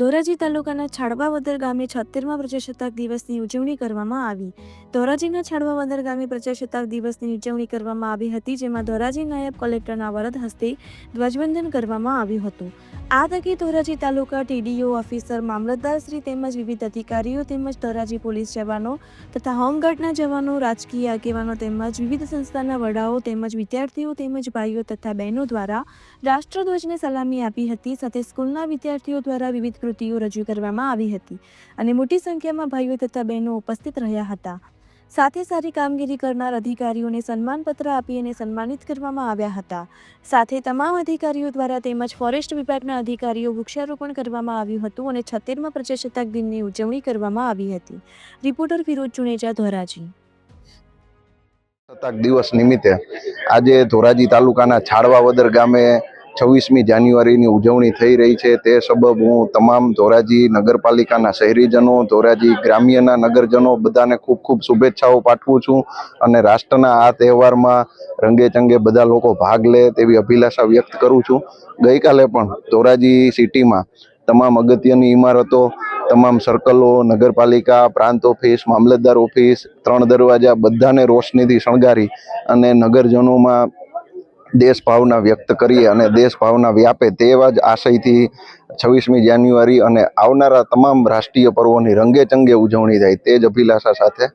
ધોરાજી તાલુકાના છાડવાવદર ગામે છોતેરમાં પ્રજાસત્તાક દિવસની ઉજવણી કરવામાં આવી. ધોરાજીના છાડવાવદર ગામે પ્રજાસત્તાક દિવસની ઉજવણી કરવામાં આવી હતી, જેમાં ધોરાજી નાયબ કલેક્ટરના વરદ હસ્તે ધ્વજવંદન કરવામાં આવ્યું હતું. આ તકે ધોરાજી તાલુકા ટીડીઓ ઓફિસર મામલતદારશ્રી તેમજ વિવિધ અધિકારીઓ તેમજ ધોરાજી પોલીસ જવાનો તથા હોમગાર્ડના જવાનો, રાજકીય આગેવાનો તેમજ વિવિધ સંસ્થાના વડાઓ તેમજ વિદ્યાર્થીઓ તેમજ ભાઈઓ તથા બહેનો દ્વારા રાષ્ટ્રધ્વજને સલામી આપી હતી. સાથે સ્કૂલના વિદ્યાર્થીઓ દ્વારા વિવિધ કૃતિઓ રજૂ કરવામાં આવી હતી અને મોટી સંખ્યામાં ભાઈઓ તથા બહેનો ઉપસ્થિત રહ્યા હતા. સાથે સારી કામગીરી કરનાર અધિકારીઓને સન્માનપત્ર આપી સન્માનિત કરવામાં આવ્યા હતા. સાથે તમામ અધિકારીઓ દ્વારા તેમજ ફોરેસ્ટ વિભાગના અધિકારીઓ વૃક્ષારોપણ કરવામાં આવ્યું હતું અને છત્તેરમાં પ્રજાસત્તાક દિનની ઉજવણી કરવામાં આવી હતી. રિપોર્ટર વિરોધ જુનેજા ધોરાજી. પ્રજાસત્તાક દિવસ નિમિત્તે આજે ધોરાજી તાલુકાના છાડવાવદર ગામે છવ્વીસમી જાન્યુઆરીની ઉજવણી થઈ રહી છે. તે સબબ હું તમામ ધોરાજી નગરપાલિકાના શહેરીજનો, ધોરાજી ગ્રામ્યના નગરજનો બધાને ખૂબ ખૂબ શુભેચ્છાઓ પાઠવું છું અને રાષ્ટ્રના આ તહેવારમાં રંગે ચંગે બધા લોકો ભાગ લે તેવી અભિલાષા વ્યક્ત કરું છું. ગઈકાલે પણ ધોરાજી સિટીમાં તમામ અગત્યની ઇમારતો, તમામ સર્કલો, નગરપાલિકા, પ્રાંત ઓફિસ, મામલતદાર ઓફિસ, ત્રણ દરવાજા બધાને રોશનીથી શણગારી અને નગરજનોમાં દેશ ભાવના વ્યક્ત કરીએ અને દેશ ભાવના વ્યાપે તેવા જ આશયથી છવ્વીસમી જાન્યુઆરી અને આવનારા તમામ રાષ્ટ્રીય પર્વોની રંગે ચંગે ઉજવણી થાય તે જ અભિલાષા સાથે